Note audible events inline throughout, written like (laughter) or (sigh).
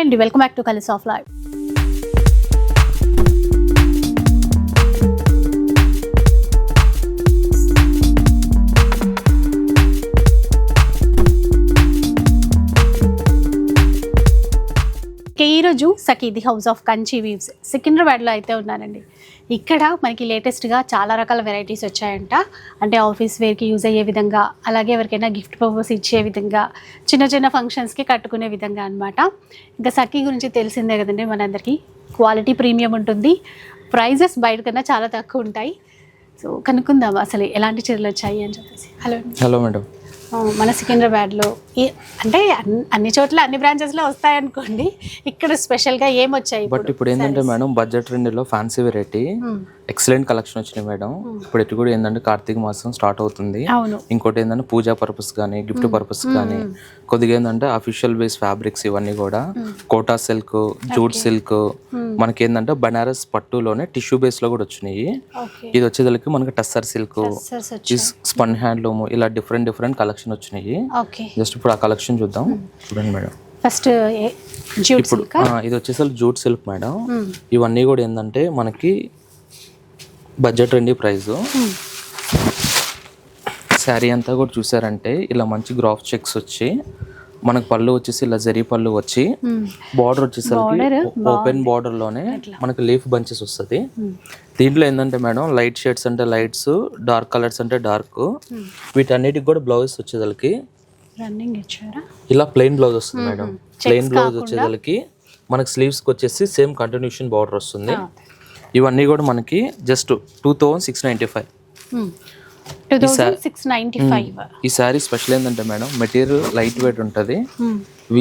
Hi అండి welcome back to Kalis of live ఇక ఈరోజు సఖీది హౌస్ ఆఫ్ కంచి వీవ్స్. సికింద్రాబాద్లో అయితే ఉన్నానండి ఇక్కడ మనకి లేటెస్ట్గా చాలా రకాల వెరైటీస్ వచ్చాయంట. అంటే ఆఫీస్ వేర్కి యూజ్ అయ్యే విధంగా అలాగే ఎవరికైనా గిఫ్ట్ పర్పస్ ఇచ్చే విధంగా చిన్న చిన్న ఫంక్షన్స్కి కట్టుకునే విధంగా అనమాట ఇంకా సఖీ గురించి తెలిసిందే కదండి మనందరికీ. క్వాలిటీ ప్రీమియం ఉంటుంది. ప్రైజెస్ బయట కన్నా చాలా తక్కువ ఉంటాయి. సో కనుక్కుందాం అసలు ఎలాంటి చీరలు వచ్చాయి అని చెప్పేసి. Hello hello madam. మన సికింద్రాబాద్లో అంటే అన్ని- చోట్ల అన్ని బ్రాంచెస్లో వస్తాయనుకోండి ఇక్కడ స్పెషల్గా ఏం వచ్చాయి బట్ ఇప్పుడు? ఏంటంటే మేడం బడ్జెట్ రెండులో ఫ్యాన్సీ వెరైటీ ఎక్సలెంట్ కలెక్షన్ వచ్చినాయి మేడం. ఇప్పుడు ఇటు కూడా ఏంటంటే కార్తీక మాసం స్టార్ట్ అవుతుంది. ఇంకోటి ఏంటంటే పూజా పర్పస్ కానీ గిఫ్ట్ పర్పస్ కానీ కొద్దిగా ఏంటంటే అఫీషియల్ బేస్ ఫ్యాబ్రిక్స్ ఇవన్నీ కూడా కోటా సిల్క్ జూట్ సిల్క్ మనకి ఏంటంటే బనారస్ పట్టులోనే టిష్యూ బేస్లో కూడా వచ్చినాయి. ఇది వచ్చేదానికి మనకి టస్సర్ సిల్క్ స్పన్ హ్యాండ్లూమ్ ఇలా డిఫరెంట్ డిఫరెంట్ కలెక్షన్ వచ్చినాయి. జస్ట్ ఇప్పుడు ఆ కలెక్షన్ చూద్దాం. చూడండి మేడం. ఫస్ట్ ఇప్పుడు సిల్క్? ఆ, ఇది వచ్చేసరికి జూట్ సిల్క్ మేడం. ఇవన్నీ కూడా ఏంటంటే మనకి బడ్జెట్ రెండి ప్రైస్ శారీ అంతా కూడా చూసారంటే ఇలా మంచి గ్రాఫ్ చెక్స్ వచ్చి మనకు పళ్ళు వచ్చేసి ఇలా జరీ పళ్ళు వచ్చి బార్డర్ వచ్చేసరికి ఓపెన్ బార్డర్లోనే మనకి లీఫ్ బంచెస్ వస్తుంది. దీంట్లో ఏంటంటే మేడం లైట్ షేడ్స్ అంటే లైట్స్ డార్క్ కలర్స్ అంటే డార్క్. వీటన్నిటికి కూడా బ్లౌజెస్ వచ్చేసరికి రన్నింగ్ ఇచ్చారా? ఇలా ప్లెయిన్ బ్లౌజ్ వస్తుంది మేడం. ప్లెయిన్ బ్లౌజ్ వచ్చేసరికి మనకి స్లీవ్స్కి వచ్చేసి సేమ్ కంటిన్యూషన్ బార్డర్ వస్తుంది. ఇవన్నీ కూడా మనకి just two thousand six ninety five. Two thousand six ninety five. ఈ శారీ స్పెషల్ ఏంటంటే మేడం మెటీరియల్ లైట్ వెయిట్ ఉంటుంది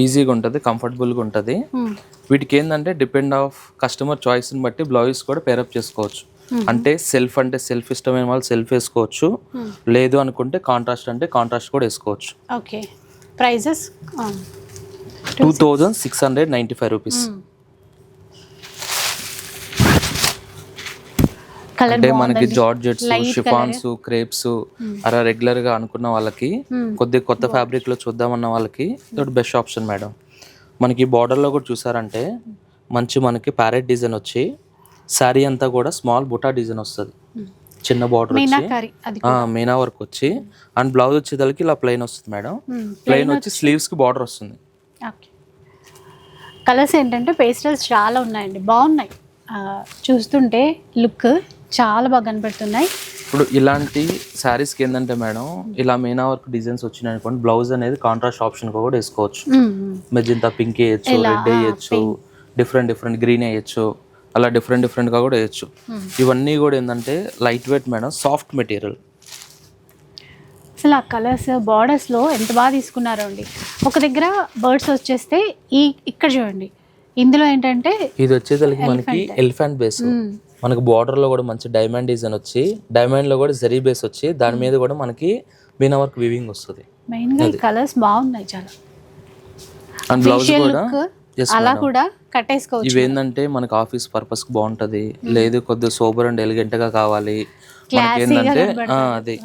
ఈజీగా ఉంటుంది కంఫర్టబుల్గా ఉంటుంది. వీటికి ఏంటంటే డిపెండ్ ఆఫ్ కస్టమర్ చాయిస్ని బట్టి బ్లౌజెస్ కూడా పేరప్ చేసుకోవచ్చు. అంటే సెల్ఫ్ అంటే సెల్ఫ్ ఇష్టమైన వాళ్ళు సెల్ఫ్ వేసుకోవచ్చు. లేదు అనుకుంటే కాంట్రాస్ట్ అంటే కాంట్రాస్ట్ కూడా వేసుకోవచ్చు. Okay. Prices two thousand six hundred ninety five rupees అంటే మనకి జార్జెట్స్ షిఫాన్స్ క్రేప్స్ అలా రెగ్యులర్గా అనుకున్న వాళ్ళకి కొద్దిగా కొత్త ఫ్యాబ్రిక్లో చూద్దామన్న వాళ్ళకి ఇది బెస్ట్ ఆప్షన్ మేడం మనకి బార్డర్లో కూడా చూసారంటే మంచి మనకి ప్యారెట్ డిజైన్ వచ్చి శారీ అంతా కూడా స్మాల్ బుటా డిజైన్ వస్తుంది. చిన్న బార్డర్ మీనా వర్క్ వచ్చి. అండ్ బ్లౌజ్ వచ్చేదానికి ఇలా ప్లెయిన్ వస్తుంది మేడం. ప్లెయిన్ వచ్చి స్లీవ్స్కి బార్డర్ వస్తుంది. కలర్స్ ఏంటంటే పేస్టల్స్ చాలా ఉన్నాయండి. బాగున్నాయి. చూస్తుంటే లుక్ చాలా బాగా కనబడుతున్నాయి ఇప్పుడు ఇలాంటి శారీస్కి ఏంటంటే మేడం ఇలా మీనా వర్క్ డిజైన్స్ వచ్చినాయి అనుకోండి బ్లౌజ్ అనేది కాంట్రాస్ట్ ఆప్షన్ కూడా వేసుకోవచ్చు. మెజంతా పింక్ వేయచ్చు రెడ్ వేయచ్చు డిఫరెంట్ డిఫరెంట్ గ్రీన్ వేయచ్చు. అలా డిఫరెంట్ డిఫరెంట్గా కూడా వేయచ్చు. ఇవన్నీ కూడా ఏంటంటే light weight madam soft material అసలు ఆ కలర్స్ బార్డర్స్లో ఎంత బాగా తీసుకున్నారో అండి. ఒక దగ్గర బర్డ్స్ వచ్చేస్తే ఈ ఇక్కడ చూడండి. ఇందులో ఏంటంటే ఇది వచ్చేసరికి మనకి ఎలిఫెంట్ బేస్ మనకి border లో కూడా మంచి డైమండ్ డిజైన్ వచ్చి డైమండ్లో కూడా జరీ బేస్ వచ్చి దాని మీద కూడా మనకి మీనా వర్క్ వివింగ్ వస్తుంది మెయిన్గా ఈ కలర్స్ బాగున్నాయి చాలా. అండ్ బ్లౌజ్ కూడా అలా. కూడా కట్టేసుకోవచ్చు ఇవి ఏంటంటే మనకి ఆఫీస్ పర్పస్కి బాగుంటది. లేదు కొద్దిగా సూపర్ అండ్ ఎలిగెంట్గా కావాలి మనకి ఏంటంటే అది.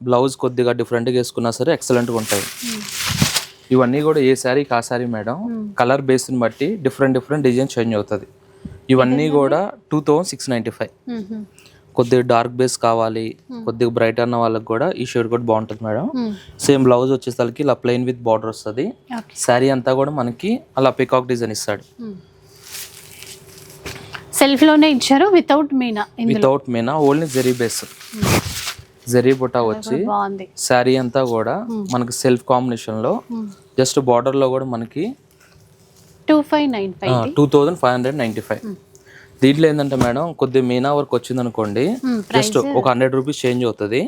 బ్లౌజ్ కొద్దిగా డిఫరెంట్గా వేసుకున్నా సరే ఎక్సలెంట్గా ఉంటాయి ఇవన్నీ కూడా ఏ శారీకి ఆ శారీ మేడం కలర్ బేస్ని బట్టి డిఫరెంట్ డిఫరెంట్ డిజైన్ చేంజ్ అవుతుంది. ఇవన్నీ కూడా two thousand six ninety five. మ్మ్. కొద్దిగా డార్క్ బేస్ కావాలి కొద్దిగా బ్రైట్ అన్న వాళ్ళకి కూడా ఈ షేడ్ కూడా బాగుంటుంది మేడం. సేమ్ బ్లౌజ్ వచ్చేసరికి ఇలా ప్లెయిన్ విత్ బార్డర్ వస్తుంది. శారీ అంతా కూడా మనకి అలా పికాక్ డిజైన్ ఇస్తాడు. సెల్ఫ్లోనే ఇచ్చారు without meena without meena only zari base zari buta వచ్చి శారీ అంతా కూడా మనకి సెల్ఫ్ కాంబినేషన్లో జస్ట్ బార్డర్లో కూడా మనకి two five nine five two thousand five hundred ninety five దీంట్లో ఏంటంటే మేడం కొద్దిగా మీనా వర్క్ వచ్చింది అనుకోండి జస్ట్ ఒక హండ్రెడ్ రూపీస్ చేంజ్ అవుతుంది.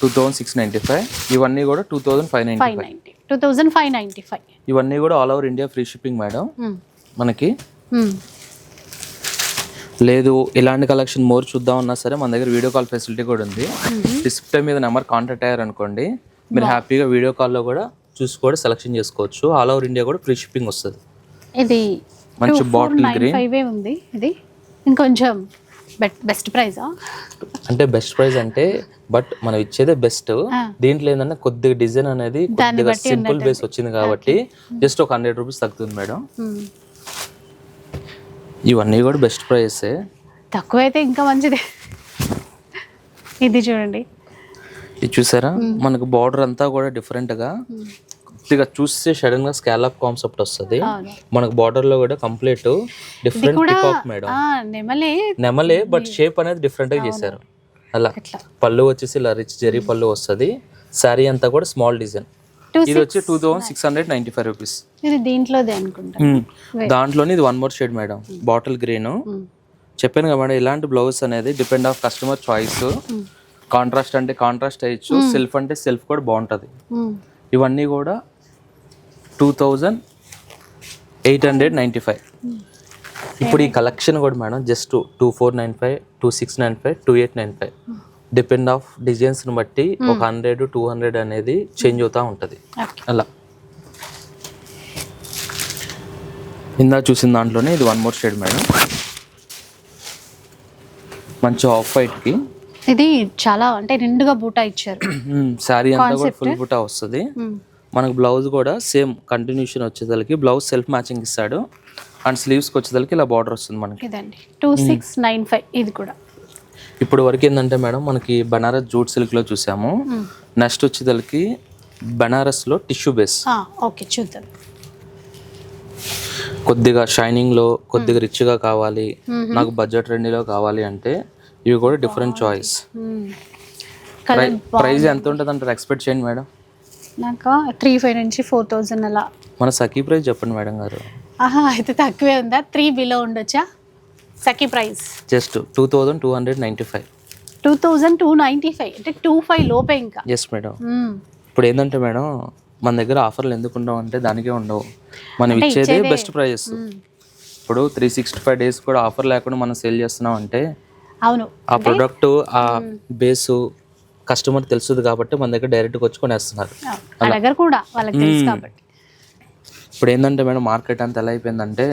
Two thousand six ninety five. ఇవన్నీ కూడా two thousand five ninety five. Ninety two thousand five ninety five. ఇవన్నీ కూడా all over India free shipping madam. మనకి లేదు ఇలాంటి కలెక్షన్ మోర్ చూద్దాం అన్నా సరే మన దగ్గర వీడియో కాల్ ఫెసిలిటీ కూడా ఉంది. డిస్ప్లే మీద నెంబర్ కాంటాక్ట్ అయ్యారు అనుకోండి మీరు హ్యాపీగా వీడియో కాల్లో కూడా చూసి కూడా సెలెక్షన్ చేసుకోవచ్చు. ఆల్ ఓవర్ ఇండియా కూడా ఫ్రీ షిప్పింగ్ వస్తుంది. ఇది మంచి బాటిల్ గ్రీన్ ఫైవ్ ఉంది. ఇది ఇంకొంచెం బెస్ట్ ప్రైజా అంటే బెస్ట్ ప్రైస్ అంటే బట్ మనం ఇచ్చేదే బెస్ట్. దీంట్లో ఏంటంటే కొద్దిగా డిజైన్ అనేది కొద్దిగా సింపుల్. బేస్ వచ్చింది కాబట్టి జస్ట్ ఒక హండ్రెడ్ రూపీస్ తగ్గుతుంది మేడం. ఇవన్నీ కూడా బెస్ట్ ప్రైసే తక్కువ అయితే ఇంకా మంచిది. ఇది చూడండి. ఇది చూసారా? మనకు బార్డర్ అంతా కూడా డిఫరెంట్ గా కొద్దిగా చూస్తే సడన్గా స్కాలప్ కాన్సెప్ట్ వస్తుంది. మనకు బార్డర్లో కూడా కంప్లీట్ డిఫరెంట్ పికాక్ మేడం నెమలే. నెమలే బట్ షేప్ అనేది డిఫరెంట్గా చేశారు. అలా. పళ్ళు వచ్చేసి ఇలా రిచ్ జెరీ పళ్ళు వస్తుంది. శారీ అంతా కూడా స్మాల్ డిజైన్ ఇది వచ్చి two thousand six hundred ninety five rupees ఇది దీంట్లోదే అనుకుంటా దాంట్లోనే ఇది one more shade madam bottle green. చెప్పాను కదా మేడం ఇలాంటి బ్లౌజ్ అనేది depend of customer choice contrast అంటే కాంట్రాస్ట్ అయ్యచ్చు. సెల్ఫ్ అంటే సెల్ఫ్ కూడా బాగుంటుంది. ఇవన్నీ కూడా two thousand eight hundred ninety five. ఇప్పుడు ఈ కలెక్షన్ కూడా madam just two four nine five two six nine five two eight nine five. Depend of డిజైన్స్ని బట్టి ఒక హండ్రెడ్ టూ హండ్రెడ్ అనేది చేంజ్ అవుతూ ఉంటుంది. అలా. ఇందా చూసిన దాంట్లోనే ఇది వన్ మోర్ షేడ్ మేడం. మంచి ఆఫ్ వైట్కి ఇది చాలా అంటే నిండుగా బూటా ఇచ్చారు. శారీ అంతా కూడా ఫుల్ బుటా వస్తుంది. మ్మ్. మనకు బ్లౌజ్ కూడా సేమ్ కంటిన్యూషన్ వచ్చేసరికి బ్లౌజ్ సెల్ఫ్ మ్యాచింగ్ ఇస్తాడు. అండ్ స్లీవ్స్కి వచ్చేసరికి ఇలా బార్డర్ వస్తుంది మనకి. ఇదండి. టూ సిక్స్ నైన్ ఫైవ్ ఇది కూడా. ఇప్పుడు వరకు ఏంటంటే మేడం మనకి బనారస్ జూట్ సిల్క్లో చూసాము. నెక్స్ట్ వచ్చేసరికి బనారస్లో టిష్యూ బేస్. ఓకే చూద్దాం. కొద్దిగా షైనింగ్లో కొద్దిగా రిచ్గా కావాలి. నాకు బడ్జెట్ రెండులో కావాలి అంటే ఇవి కూడా డిఫరెంట్ చాయిస్ ప్రైస్ ఎంత ఉంటుంది అంటారు ఎక్స్పెక్ట్ చేయండి మేడం. నాకు త్రీ ఫైవ్ నుంచి ఫోర్ థౌజండ్ అలా. మన సఖీ ప్రైస్ చెప్పండి మేడం గారు. ఆహా అయితే తక్కువే ఉందా? త్రీ బిలో ఉండొచ్చా? Sakhi price just two thousand two hundred ninety five two thousand two ninety five అంటే టూ ఫైవ్ లోపే ఇంకా. Yes madam. ఇప్పుడు ఏంటంటే మేడం మన దగ్గర ఆఫర్లు ఎందుకు ఉండవు అంటే దానికే ఉండవు. మనం ఇచ్చేదే- బెస్ట్ ప్రైజెస్ ఇప్పుడు త్రీ సిక్స్టీ ఫైవ్ డేస్ కూడా ఆఫర్ లేకుండా మనం సేల్ చేస్తున్నాం అంటే అవును. ఆ ప్రొడక్ట్ ఆ బేసు కస్టమర్ తెలుస్తుంది కాబట్టి మన దగ్గర డైరెక్ట్గా వచ్చి కొనేస్తున్నారు. అవును. ఆ దగ్గర కూడా వాళ్ళకి తెలుసు కాబట్టి. ఇప్పుడు ఏంటంటే మేడం మార్కెట్ అంతా ఎలా అయిపోయిందంటే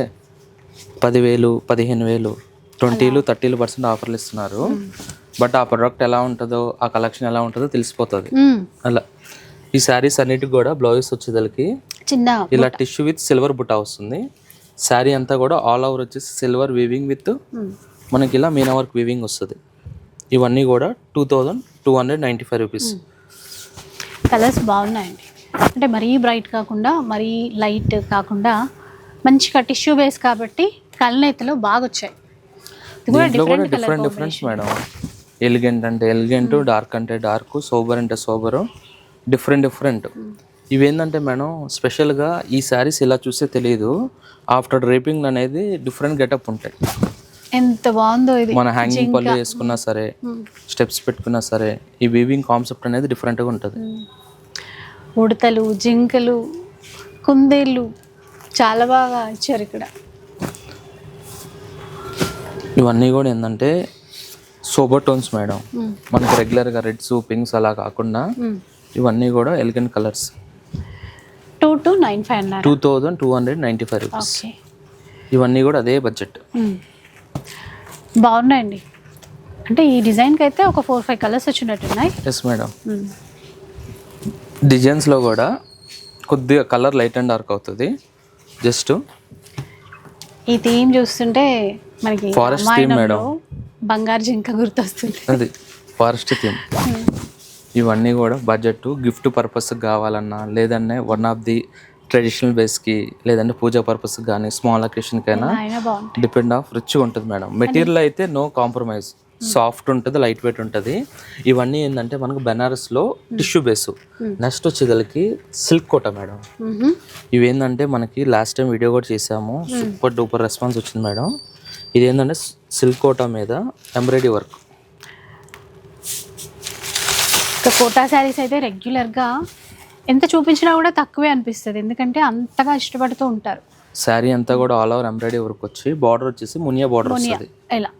పదివేలు పదిహేను వేలు ట్వంటీలు థర్టీలు పర్సెంట్ ఆఫర్లు ఇస్తున్నారు. బట్ ఆ ప్రొడక్ట్ ఎలా ఉంటుందో ఆ కలెక్షన్ ఎలా ఉంటుందో తెలిసిపోతుంది. అలా. ఈ శారీస్ అన్నిటికి కూడా బ్లౌజెస్ వచ్చేసరికి చిన్న ఇలా టిష్యూ విత్ సిల్వర్ బుట్ట వస్తుంది. శారీ అంతా కూడా ఆల్ ఓవర్ వచ్చేసి సిల్వర్ వీవింగ్ విత్. మనకి ఇలా మీనా వర్క్ వీవింగ్ వస్తుంది. ఇవన్నీ కూడా two thousand two hundred ninety five rupees. Colours బాగున్నాయండి. అంటే మరీ బ్రైట్ కాకుండా మరీ లైట్ కాకుండా మంచిగా టిష్యూ బేస్ కాబట్టి కళ్ళనెత్తలు బాగా వచ్చాయి డిఫరెంట్ డిఫరెన్స్ మేడం. ఎలిగెంట్ అంటే ఎలిగెంట్ డార్క్ అంటే డార్క్ సోబర్ అంటే సోబర్ డిఫరెంట్ డిఫరెంట్ ఇవేంటంటే మేడం స్పెషల్గా ఈ శారీస్ ఇలా చూస్తే తెలియదు ఆఫ్టర్ డ్రేపింగ్ అనేది డిఫరెంట్ గెటప్ ఉంటాయి. ఎంత బాగుందో ఇది. మన హ్యాంగింగ్ పళ్ళు వేసుకున్నా సరే స్టెప్స్ పెట్టుకున్నా సరే ఈ వీవింగ్ కాన్సెప్ట్ అనేది డిఫరెంట్గా ఉంటుంది. ఉడతలు జింకలు కుందేళ్ళు చాలా బాగా ఇచ్చారు ఇక్కడ. ఇవన్నీ కూడా ఏంటంటే సోబర్ టోన్స్ మేడం. మనకి రెగ్యులర్గా రెడ్స్ పింక్స్ అలా కాకుండా. ఇవన్నీ కూడా elegant colours two two nine five two thousand two hundred ninety five rupees ఇవన్నీ కూడా అదే బడ్జెట్. బాగున్నాయండి. అంటే ఈ డిజైన్కి అయితే ఒక four five colours వచ్చినట్టున్నాయి. Yes madam. డిజైన్స్లో కూడా కొద్దిగా కలర్ లైట్ అండ్ డార్క్ అవుతుంది. జస్ట్ ఈ థీమ్ చూస్తుంటే మనకి Forest theme, రామాయణంలో బంగారు జింక గుర్తొస్తుంది. అది ఫారెస్ట్ థీమ్ ఇవన్నీ కూడా బడ్జెట్ గిఫ్ట్ పర్పస్ కావాలన్నా లేదన్నా వన్ ఆఫ్ ది ట్రెడిషనల్ బేస్కి లేదంటే పూజా పర్పస్ కానీ స్మాల్ అకేషన్కైనా డిపెండ్ ఆఫ్ రిచ్గా ఉంటుంది మేడం. మెటీరియల్ అయితే నో కాంప్రమైజ్ సాఫ్ట్ ఉంటుంది లైట్ వెయిట్ ఉంటుంది. ఇవన్నీ ఏంటంటే మనకు బెనారస్లో టిష్యూ బేస్ నెక్స్ట్ వచ్చేదలకి సిల్క్ కోట మేడం. మ్మ్. ఇవేంటంటే మనకి లాస్ట్ టైం వీడియో కూడా చేసాము సూపర్ డూపర్ రెస్పాన్స్ వచ్చింది మేడం. ఇది ఏంటంటే సిల్క్ కోటా మీద ఎంబ్రాయిడరీ వర్క్ కోటా శారీస్ అయితే రెగ్యులర్గా ఎంత చూపించినా కూడా తక్కువే అనిపిస్తుంది. ఎందుకంటే అంతగా ఇష్టపడుతూ ఉంటారు. శారీ అంతా కూడా ఆల్ ఓవర్ ఎంబ్రాయిడరీ వర్క్ వచ్చి బార్డర్ వచ్చేసి మునియా బార్డర్ వస్తుంది. ఇలా.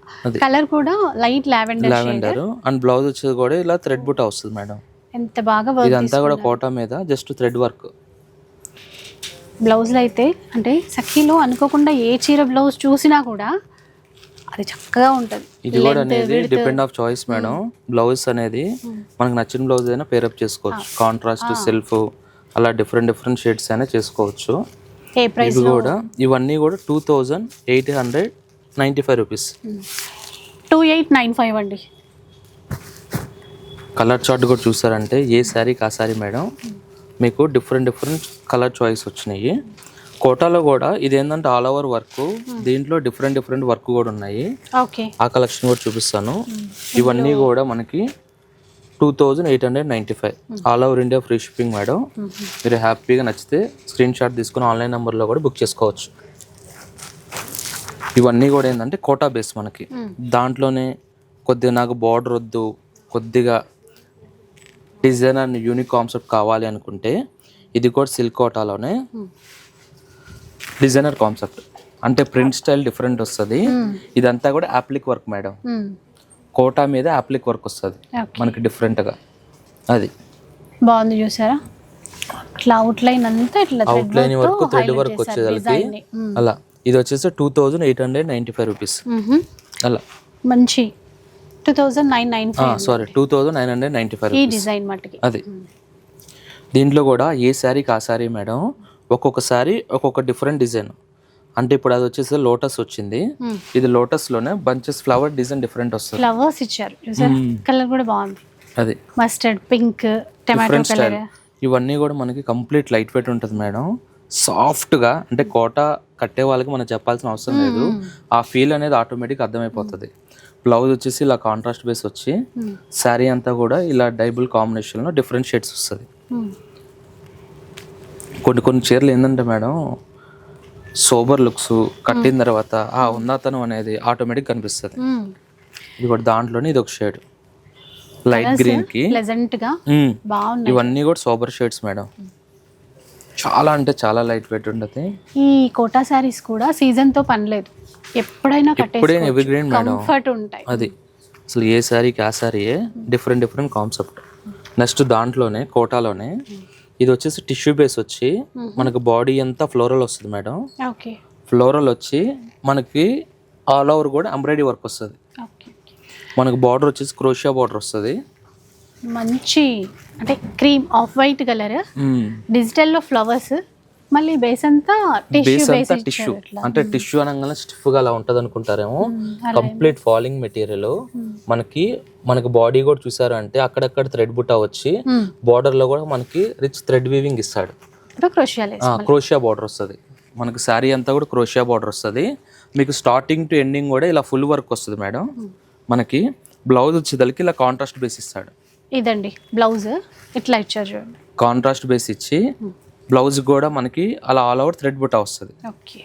కలర్ కూడా light lavender lavender and blouse వచ్చేది కూడా ఇలా థ్రెడ్ బుట్ట వస్తుంది మేడం. ఎంత బాగా వర్క్ ఇదంతా కూడా కోటా మీద జస్ట్ థ్రెడ్ వర్క్ బ్లౌజ్లో అయితే అంటే సఖీలో అనుకోకుండా ఏ చీర బ్లౌజ్ చూసినా కూడా అది చక్కగా ఉంటుంది. ఇది కూడా అనేది depend of choice madam blouse అనేది మనకు నచ్చిన బ్లౌజ్ అయినా పేరప్ చేసుకోవచ్చు. కాంట్రాస్ట్ సెల్ఫ్ అలా డిఫరెంట్ డిఫరెంట్ షేడ్స్ అయినా చేసుకోవచ్చు. ఇవి కూడా ఇవన్నీ కూడా two thousand eight hundred ninety five rupees two eight nine five అండి. కలర్ చార్ట్ కూడా చూసారంటే ఏ శారీకి ఆ శారీ మేడం మీకు డిఫరెంట్ డిఫరెంట్ కలర్ చాయిస్ వచ్చినాయి. కోటాలో కూడా ఇది ఏంటంటే ఆల్ ఓవర్ వర్క్ దీంట్లో డిఫరెంట్ డిఫరెంట్ వర్క్ కూడా ఉన్నాయి. ఆ కలెక్షన్ కూడా చూపిస్తాను. ఇవన్నీ కూడా మనకి two thousand eight hundred ninety five all over India free shipping madam మీరు హ్యాపీగా నచ్చితే స్క్రీన్ షాట్ తీసుకుని ఆన్లైన్ నెంబర్లో కూడా బుక్ చేసుకోవచ్చు. ఇవన్నీ కూడా ఏంటంటే కోటా బేస్ మనకి. దాంట్లోనే కొద్దిగా నాకు బార్డర్ వద్దు కొద్దిగా డిజైన్ అండ్ యూనిక్ కాన్సెప్ట్ కావాలి అనుకుంటే ఇది కూడా సిల్క్ కోటాలోనే డిజైనర్ కాన్సెప్ట్. అంటే ప్రింట్ స్టైల్ డిఫరెంట్ వస్తుంది. ఇదంతా కూడా అప్లిక్ వర్క్ మేడం. కోటా మీద అప్లిక్ వర్క్ వస్తుంది. మనకి డిఫరెంట్గా అది. బాగుంది చూసారా? ఇట్లా అవుట్ లైన్ అంతా ఇట్లా అవుట్ లైన్ వరకు థ్రెడ్ వర్క్ వచ్చేదానికి అలా. ఇది వచ్చేసి two thousand eight hundred ninety five rupees అలా. మంచి. Two thousand nine nine sorry two thousand nine hundred ninety five ఈ డిజైన్ మట్టుకి. అది. దీంట్లో కూడా ఏ శారీకి ఆ శారీ మేడం? ఒక్కొక్క శారీ ఒక్కొక్క డిఫరెంట్ డిజైన్. అంటే ఇప్పుడు అది వచ్చేసి లోటస్ వచ్చింది. Hmm. ఇది లోటస్లోనే బంచెస్ ఫ్లవర్ డిజైన్ డిఫరెంట్ వస్తుంది. ఫ్లవర్స్ ఇచ్చారు. చూసారా? కలర్ కూడా బాగుంది. అది. మస్టర్డ్ పింక్ టమాటో కలర్ ఇవన్నీ కూడా మనకి కంప్లీట్ లైట్ వెయిట్ ఉంటుంది మేడం. సాఫ్ట్గా అంటే కోట కట్టే వాళ్ళకి మనం చెప్పాల్సిన అవసరం లేదు. ఆ ఫీల్ అనేది ఆటోమేటిక్ అర్థమైపోతుంది. బ్లౌజ్ వచ్చేసి ఇలా కాంట్రాస్ట్ బేస్ వచ్చి శారీ అంతా కూడా ఇలా డైబుల్ కాంబినేషన్లో డిఫరెంట్ షేడ్స్ వస్తుంది. కొన్ని కొన్ని చీరలు ఏంటంటే మేడం సోబర్ లుక్స్ కట్టిన తర్వాత ఆ ఉన్నతనం అనేది ఆటోమేటిక్ కనిపిస్తుంది. ఇది కూడా దాంట్లోనే ఇది ఒక షేడ్ లైట్ గ్రీన్కి ప్లెజెంట్గా మ్మ్. బాగున్నాయి. ఇవన్నీ కూడా సోబర్ షేడ్స్ మేడం. చాలా అంటే చాలా లైట్ వెయిట్ ఉంటుంది. ఈ కోటా శారీస్ కూడా సీజన్తో పని లేదు ఎప్పుడైనా ఇప్పుడే ఎవరి గ్రీన్ మేడం. కంఫర్ట్ ఉంటాయి. అది. అసలు ఏ శారీకి ఆ శారీయే డిఫరెంట్ డిఫరెంట్ కాన్సెప్ట్ నెక్స్ట్ దాంట్లోనే కోటాలోనే ఇది వచ్చేసి టిష్యూ బేస్ వచ్చి మనకు బాడీ అంతా ఫ్లోరల్ వస్తుంది మేడం. ఓకే. ఫ్లోరల్ వచ్చి మనకి ఆల్ ఓవర్ కూడా ఎంబ్రాయిడరీ వర్క్ వస్తుంది. మనకు బార్డర్ వచ్చేసి క్రోషియా బార్డర్ వస్తుంది. మంచి అంటే క్రీమ్ ఆఫ్ వైట్ కలర్. డిజిటల్లో ఫ్లవర్స్. మళ్ళీ బేస్ అంతా టిష్యూ బేస్ అంతా టిష్యూ అంటే టిష్యూ అనగానే స్టిఫ్గా అలా ఉంటది అనుకుంటారేమో కంప్లీట్ ఫాలింగ్ మెటీరియల్ మనకి మనకి బాడీ కూడా చూసారు అంటే అక్కడక్కడ థ్రెడ్ బుట్ట వచ్చి బార్డర్లో కూడా మనకి రిచ్ థ్రెడ్ వీవింగ్ ఇస్తాడు. క్రోషియా బార్డర్ వస్తుంది. మనకి శారీ అంతా కూడా క్రోషియా బార్డర్ వస్తుంది. మీకు స్టార్టింగ్ టు ఎండింగ్ కూడా ఇలా ఫుల్ వర్క్ వస్తుంది మేడం మనకి బ్లౌజ్ వచ్చేదలికి ఇలా కాంట్రాస్ట్ బేస్ ఇస్తాడు. ఇదండి బ్లౌజ్ ఇట్లా ఇచ్చారు చూడండి. కాంట్రాస్ట్ బేస్ ఇచ్చి బ్లౌజ్ కూడా మనకి అలా ఆల్ ఓవర్ థ్రెడ్ బుట్ట వస్తుంది. ఓకే.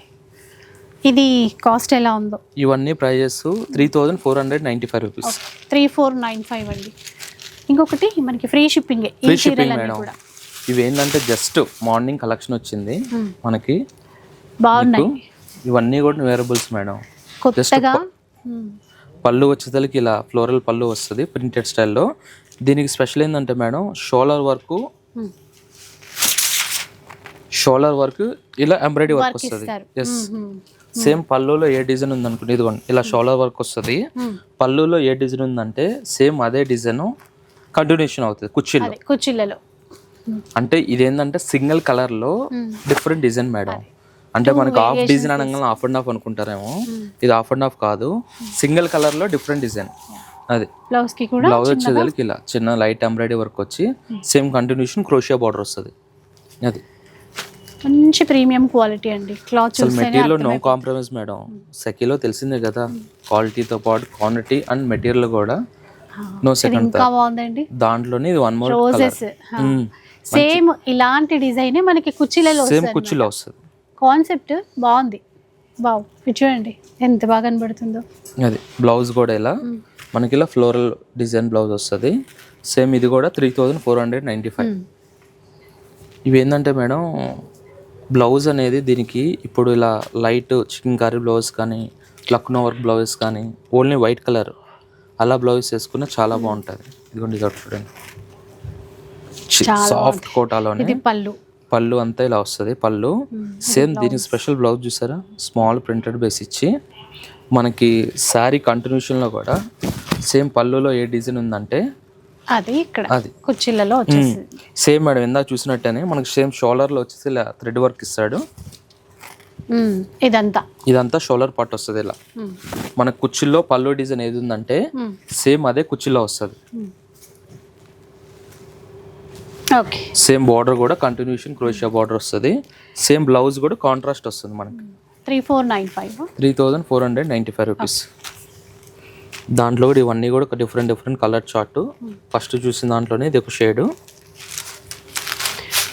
ఇది కాస్ట్ ఎలా ఉందో? ఇవన్నీ prices three thousand four hundred ninety five rupees three four nine five అండి. ఇంకొకటి మనకి free shipping free shipping madam ఇవి ఏంటంటే జస్ట్ మార్నింగ్ కలెక్షన్ వచ్చింది. మనకి బాగున్నాయి. ఇవన్నీ కూడా వేరబుల్స్ మేడం కొత్తగా? మ్మ్. పళ్ళు వచ్చేసరికి ఇలా ఫ్లోరల్ పళ్ళు వస్తుంది ప్రింటెడ్ స్టైల్లో దీనికి స్పెషల్ ఏంటంటే మేడం షోలర్ వర్క్ షోలర్ వర్క్ ఇలా ఎంబ్రాయిడరీ వర్క్ వస్తుంది. ఎస్. సేమ్ పళ్ళులో ఏ డిజైన్ ఉంది అనుకోండి ఇదిగోండి ఇలా షోలర్ వర్క్ వస్తుంది. పళ్ళులో ఏ డిజైన్ ఉందంటే సేమ్ అదే డిజైన్ కంటిన్యూషన్ అవుతుంది కుర్చీలో కుర్చీలలో అంటే ఇదేంటంటే సింగిల్ కలర్లో డిఫరెంట్ డిజైన్ మేడం. అంటే మనకి హాఫ్ డిజైన్ అనగానే హాఫ్ అండ్ హాఫ్ అనుకుంటారేమో. ఇది హాఫ్ అండ్ హాఫ్ కాదు. సింగిల్ కలర్లో డిఫరెంట్ డిజైన్. అది. బ్లౌజ్కి కూడా బ్లౌజ్ వచ్చేదానికి ఇలా చిన్న లైట్ ఎంబ్రాయిడరీ వర్క్ వచ్చి సేమ్ కంటిన్యూషన్ క్రోషియా బార్డర్ వస్తుంది. అది. మంచి ప్రీమియం క్వాలిటీ అండి. క్లాత్ అసలు మెటీరియల్ నో కాంప్రమైజ్ మేడం. సెకీలో తెలిసిందే కదా క్వాలిటీతో పాటు క్వాంటిటీ అండ్ మెటీరియల్ కూడా నో సెకండ్ ఇంకా బాగుందండి. దాంట్లోనే ఇది వన్ మోర్ రోజెస్ సేమ్ ఇలాంటి డిజైన్ మనకి కుర్చీలలో సేమ్ కుర్చీలో వస్తుంది. కాన్సెప్ట్ బాగుంది. బావు చూడండి ఎంత బాగా కనబడుతుందో. అది బ్లౌజ్ కూడా ఇలా. మనకి ఇలా ఫ్లోరల్ డిజైన్ బ్లౌజ్ వస్తుంది. సేమ్ ఇది కూడా three thousand four hundred ninety five. ఇవి ఏంటంటే మేడం బ్లౌజ్ అనేది దీనికి ఇప్పుడు ఇలా లైట్ చికెన్ కర్రీ బ్లౌజ్ కానీ లక్నో వర్క్ బ్లౌజెస్ కానీ ఓన్లీ వైట్ కలర్. అలా బ్లౌజ్ వేసుకున్న చాలా బాగుంటుంది. ఇదిగోండి ఇది చూడండి. సాఫ్ట్ కోటాలోనే పళ్ళు. పళ్ళు అంతా ఇలా వస్తుంది పళ్ళు. సేమ్ దీనికి స్పెషల్ బ్లౌజ్ చూసారా? స్మాల్ ప్రింటెడ్ బేస్ ఇచ్చి మనకి శారీ కంటిన్యూషన్లో కూడా సేమ్ పళ్ళులో ఏ డిజైన్ ఉందంటే అది ఇక్కడ అది. కుర్చీలలో వచ్చేసింది. సేమ్ మేడం ఇందాక చూసినట్టేనే మనకి సేమ్ షోల్డర్లో వచ్చేసి ఇలా థ్రెడ్ వర్క్ ఇస్తాడు. ఇదంతా. ఇదంతా షోల్డర్ పార్ట్ వస్తుంది ఇలా. మన కుర్చీల్లో పళ్ళు డిజైన్ ఏది ఉందంటే. సేమ్ అదే కుర్చీలో వస్తుంది. ఓకే. సేమ్ బార్డర్ కూడా కంటిన్యూషన్ క్రోషియా బార్డర్ వస్తుంది. సేమ్ బ్లౌజ్ కూడా కాంట్రాస్ట్ వస్తుంది మనకి. Three four nine five. Three thousand four hundred ninety five rupees. దాంట్లో కూడా ఇవన్నీ కూడా ఒక different different colour chart first చూసిన దాంట్లోనే ఇది ఒక షేడు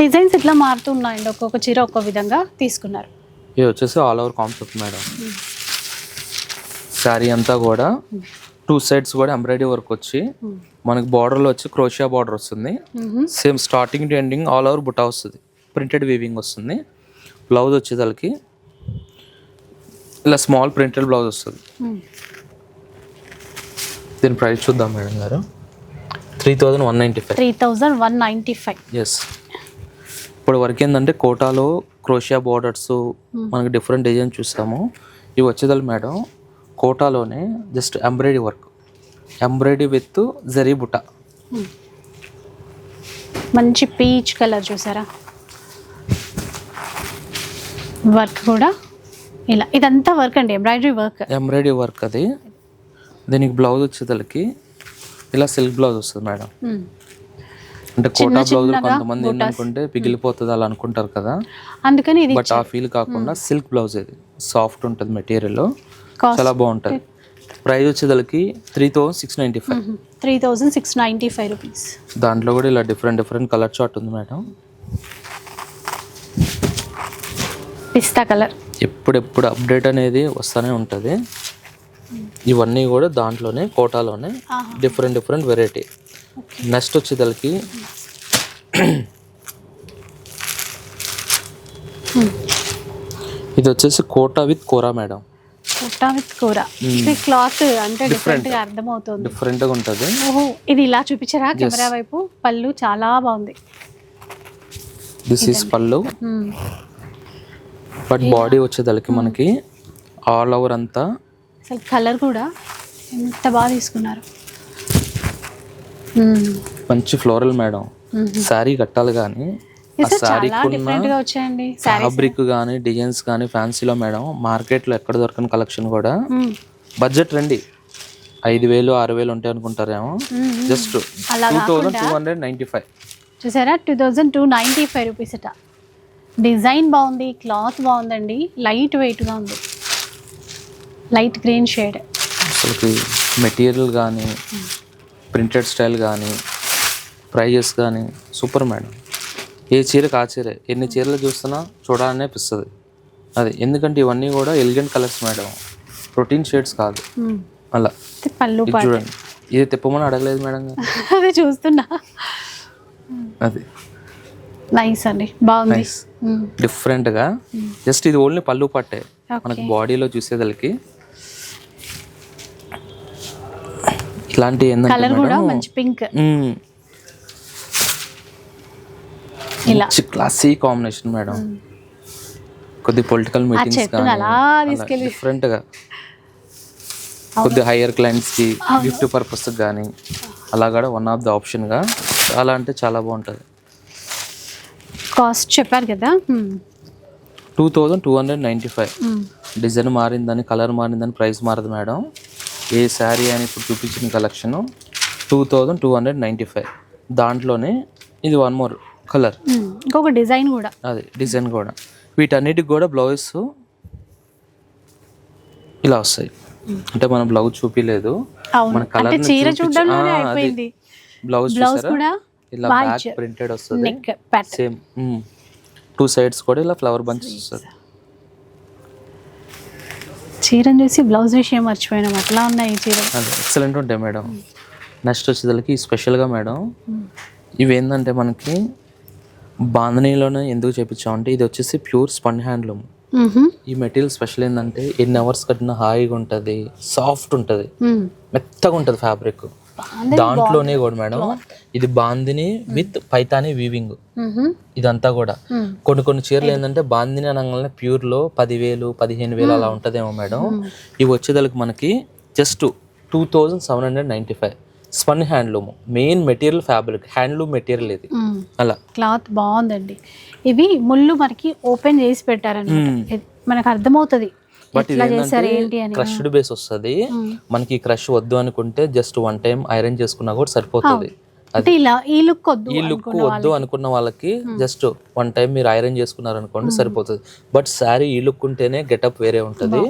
డిజైన్స్ ఇట్లా మారుతున్నాయండి ఒక్కొక్క చీర ఒక్కొక్క విధంగా తీసుకున్నారు. ఇది వచ్చేసి all over concept madam sari అంతా కూడా టూ సైడ్స్ కూడా ఎంబ్రాయిడరీ వర్క్ వచ్చి మనకి బార్డర్లో వచ్చి క్రోషియా బార్డర్ వస్తుంది. Same starting to ending all over buta వస్తుంది. ప్రింటెడ్ వీవింగ్ వస్తుంది. బ్లౌజ్ వచ్చేదానికి ఇలా స్మాల్ ప్రింటెడ్ బ్లౌజ్ వస్తుంది. దీని ప్రైస్ చూద్దాం మేడం గారు. Three thousand one ninety five. Three thousand one ninety five. Yes ఇప్పుడు వరకు ఏంటంటే కోటాలో క్రోషియా బార్డర్స్ మనకి డిఫరెంట్ డిజైన్ చూస్తాము. ఇవి వచ్చేదాలు madam. కోటాలోనే just embroidery work embroidery with zari బుట్ట మంచి పీచ్ కలర్ చూసారా? వర్క్ కూడా ఇలా. ఇదంతా వర్క్ అండి ఎంబ్రాయిడరీ వర్క్ ఎంబ్రాయిడరీ వర్క్ అది. దీనికి బ్లౌజ్ వచ్చేదానికి ఇలా సిల్క్ బ్లౌజ్ వస్తుంది మేడం. అంటే కోటా బ్లౌజ్ కొంతమంది ఏంటనుకుంటే పిగిలిపోతుంది అలా అనుకుంటారు కదా. అందుకని బట్ ఆ ఫీల్ కాకుండా సిల్క్ బ్లౌజ్ ఇది. సాఫ్ట్ ఉంటుంది మెటీరియల్. చాలా బాగుంటుంది. ప్రైస్ వచ్చేదానికి three thousand six ninety five. Three thousand six ninety five rupees. దాంట్లో కూడా ఇలా డిఫరెంట్ డిఫరెంట్ కలర్ చార్ట్ ఉంది మేడం. పిస్తా కలర్. ఎప్పుడెప్పుడు అప్డేట్ అనేది వస్తూనే ఉంటుంది. ఇవన్నీ కూడా దాంట్లోనే కోటాలోనే. డిఫరెంట్ డిఫరెంట్ వెరైటీ నెక్స్ట్ వచ్చేదానికి ఇది వచ్చేసి కోటా విత్ కోరా మేడం. కుట్టా విత్ కూర? ఇది క్లాత్ అంటే డిఫరెంట్గా అర్థమవుతుంది. డిఫరెంట్గా ఉంటుంది. ఓహో ఇది ఇలా చూపించరా? కెమెరా వైపు పళ్ళు చాలా బాగుంది. దిస్ ఈస్ పళ్ళు. బట్ బాడీ వచ్చేదానికి మనకి ఆల్ ఓవర్ అంతా అసలు కలర్ కూడా ఎంత బాగా తీసుకున్నారు. మంచి ఫ్లోరల్ మేడం. శారీ కట్టాలి కానీ ఆ ఇది చాలా శారీకి డిఫరెంట్గా వచ్చాయండి శారీ ఫ్యాబ్రిక్ కానీ డిజైన్స్ కానీ ఫ్యాన్సీలో మేడం మార్కెట్లో ఎక్కడ దొరకని కలెక్షన్ కూడా. బడ్జెట్ రండి. ఐదు వేలు ఆరు వేలు ఉంటాయి అనుకుంటారేమో just two thousand two hundred ninety five. చూసారా? Two thousand two ninety five rupees అట. డిజైన్ బాగుంది క్లాత్ బాగుందండి లైట్ వెయిట్గా ఉంది. Light green shade. అసలుకి మెటీరియల్ కానీ ప్రింటెడ్ స్టైల్ కానీ ప్రైజెస్ కానీ సూపర్ మేడం. ఏ చీరకు ఆ చీరే ఎన్ని చీరలు చూస్తున్నా చూడాలనే అనిపిస్తుంది అది ఎందుకంటే ఇవన్నీ కూడా elegant colours madam. Protein shades కాదు. అలా. పళ్ళు చూడండి. ఇది తిప్పమని అడగలేదు మేడం (laughs) అదే చూస్తున్నా. అది. నైస్ అండి. బాగుంది. డిఫరెంట్గా జస్ట్ ఇది ఓన్లీ పళ్ళు పట్టే. మనకి బాడీలో చూసేదానికి ఇలాంటి ఏంటంటే కలర్ కూడా మంచి పింక్ మంచి క్లాసీ కాంబినేషన్ మేడం కొద్ది పొలిటికల్ మీటింగ్స్ డిఫరెంట్గా. కొద్ది హైయర్ క్లయింట్స్కి గిఫ్ట్ పర్పస్ కానీ అలా కూడా వన్ ఆఫ్ ద ఆప్షన్గా చాలా అంటే చాలా బాగుంటుంది. కాస్ట్ చెప్పారు కదా. Two thousand two hundred ninety five. Design మారిందని కలర్ మారిందని ప్రైస్ మారదు మేడం ఏ శారీ అని ఇప్పుడు చూపించిన collection two thousand two hundred ninety five. దాంట్లోనే ఇది వన్ మోర్ కలర్. ఇంకొక డిజైన్ కూడా. అది డిజైన్ కూడా. వీటన్నిటికి కూడా బ్లౌజ్ ఇలా వస్తాయి. అంటే మనం బ్లౌజ్ చూపించలేదు అవును. మన కలర్ చీర చూడడంలోనే అయిపోయింది. బ్లౌజ్ బ్లౌజ్ కూడా ఇలా బ్యాక్. ప్రింటెడ్ వస్తుంది. సేమ్ టూ సైడ్స్ కూడా ఇలా ఫ్లవర్ బంచెస్ వస్తుంది. చీరను చూసి బ్లౌజ్ విషయం మర్చిపోయినాం. అట్లా ఉన్నాయి చీర ఎక్సలెంట్ ఉంటాయి మేడం. నెక్స్ట్ వచ్చేదానికి స్పెషల్గా మేడం ఇవి ఏంటంటే మనకి బాంధనీలోనే ఎందుకు చేపించామంటే ఇది వచ్చేసి ప్యూర్ స్పన్ హ్యాండ్లూమ్. ఈ మెటీరియల్ స్పెషల్ ఏంటంటే ఎన్ని అవర్స్ కట్టినా హాయిగా ఉంటుంది సాఫ్ట్ ఉంటుంది. మెత్తగా ఉంటుంది ఫ్యాబ్రిక్ దాంట్లోనే కూడా మేడం ఇది బాందిని విత్ పైతాని వీవింగ్. ఇదంతా కూడా. కొన్ని కొన్ని చీరలు ఏంటంటే బాందిని అనగానే ప్యూర్లో పదివేలు పదిహేను వేలు అలా ఉంటదేమో మేడం. ఇవి వచ్చేదలకు మనకి just two thousand seven hundred ninety five. Spun handloom. Main material fabric handloom material ఇది. అలా. క్లాత్ బాగుందండి. ఇవి ముళ్ళు మనకి ఓపెన్ చేసి పెట్టారనమాట. మనకు అర్థమవుతుంది. బట్ ఇది ఏంటంటే క్రష్డ్ బేస్ వస్తుంది. మనకి క్రష్ వద్దు అనుకుంటే జస్ట్ వన్ టైం ఐరన్ చేసుకున్నా కూడా సరిపోతుంది. ఈ లుక్ వద్దు ఈ లుక్ వద్దు అనుకున్న వాళ్ళకి జస్ట్ వన్ టైం మీరు ఐరన్ చేసుకున్నారు అనుకోండి సరిపోతుంది. బట్ శారీ ఈ లుక్ ఉంటేనే గెటప్ వేరే ఉంటుంది.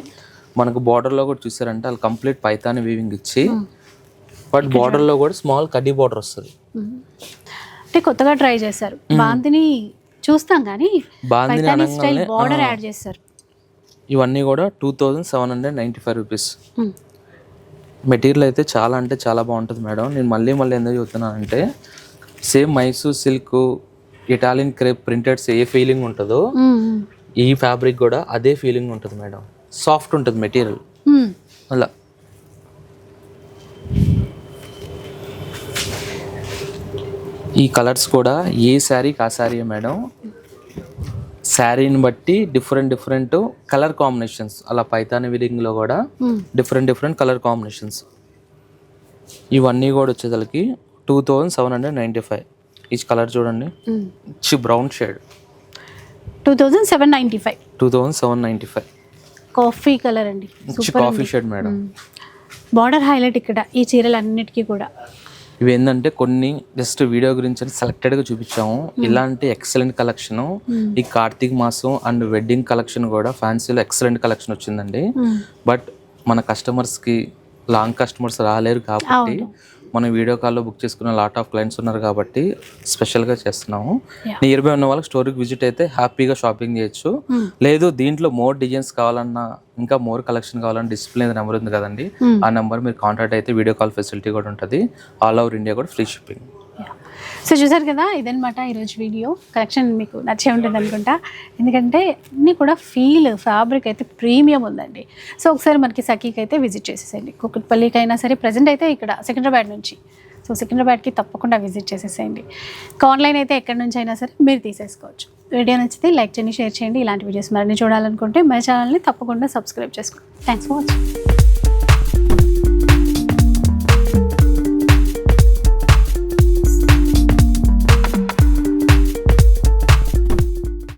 మనకు border లో కూడా చూసారంటే వాళ్ళు కంప్లీట్ పైతాని వీవింగ్ ఇచ్చి బట్ border లో కూడా స్మాల్ కడ్డీ బార్డర్ వస్తుంది. అంటే కొత్తగా ట్రై చేశారు. బాంతిని చూస్తాం కానీ Bandhani Paithani style border add చేశారు. ఇవన్నీ కూడా two thousand seven hundred ninety five rupees. Material అయితే చాలా అంటే చాలా బాగుంటుంది మేడం నేను మళ్ళీ మళ్ళీ ఎందుకు చెప్తున్నానంటే same Mysore silk Italian crepe printeds ఏ ఫీలింగ్ ఉంటుందో మ్మ్. ఈ ఫ్యాబ్రిక్ కూడా అదే ఫీలింగ్ ఉంటుంది మేడం సాఫ్ట్ ఉంటుంది మెటీరియల్. అలా ఈ కలర్స్ కూడా ఏ శారీకి ఆ శారీ మేడం శారీని బట్టి డిఫరెంట్ డిఫరెంట్ కలర్ కాంబినేషన్స్. అలా పైతాని విలింగ్లో కూడా. Different different colour combinations. ఇవన్నీ కూడా వచ్చేసరికి two thousand seven hundred ninety five. ఈ కలర్ చూడండి. ఇచ్చి brown shade. Two thousand seven ninety five. Two thousand seven ninety five. Coffee colour అండి. Coffee shade madam. Border highlight ఇక్కడ ఈ చీరలు అన్నిటికీ కూడా. ఇవి ఏంటంటే కొన్ని జస్ట్ వీడియో గురించి అని సెలెక్టెడ్గా చూపించాము. ఇలాంటి ఎక్సలెంట్ కలెక్షన్ ఈ కార్తీక్ మాసం అండ్ వెడ్డింగ్ కలెక్షన్ కూడా ఫ్యాన్సీలో ఎక్సలెంట్ కలెక్షన్ వచ్చిందండి. బట్ మన కస్టమర్స్కి లాంగ్ కస్టమర్స్ రాలేరు కాబట్టి మనం వీడియో కాల్లో బుక్ చేసుకున్న లాట్ ఆఫ్ క్లయింట్స్ ఉన్నారు కాబట్టి స్పెషల్గా చేస్తున్నాము. నియర్ బై ఉన్న వాళ్ళకి స్టోరీకి విజిట్ అయితే హ్యాపీగా షాపింగ్ చేయొచ్చు Hmm. లేదు దీంట్లో మోర్ డిజైన్స్ కావాలన్నా ఇంకా మోర్ కలెక్షన్ కావాలన్నా డిస్ప్లే నెంబర్ ఉంది కదండి Hmm. ఆ నెంబర్ మీరు కాంటాక్ట్ అయితే వీడియో కాల్ ఫెసిలిటీ కూడా ఉంటుంది ఆల్ ఓవర్ ఇండియా కూడా ఫ్రీ షిప్పింగ్ సో చూసారు కదా ఇదనమాట ఈరోజు వీడియో. కలెక్షన్ మీకు నచ్చే ఉంటుంది అనుకుంటా. ఎందుకంటే అన్నీ కూడా ఫీల్ ఫ్యాబ్రిక్ అయితే ప్రీమియం ఉందండి. సో ఒకసారి మనకి సఖీకి అయితే విజిట్ చేసేసేయండి. కుక్కట్పల్లికి అయినా సరే ప్రజెంట్ అయితే ఇక్కడ సికింద్రాబాద్ నుంచి. సో సికింద్రాబాద్కి తప్పకుండా విజిట్ చేసేసేయండి. ఆన్లైన్ అయితే ఎక్కడి నుంచి అయినా సరే మీరు తీసేసుకోవచ్చు. వీడియో నచ్చితే లైక్ చేయండి షేర్ చేయండి. ఇలాంటి వీడియోస్ మరిన్ని చూడాలనుకుంటే మన ఛానల్ని తప్పకుండా సబ్స్క్రైబ్ చేసుకోండి. Thanks for watching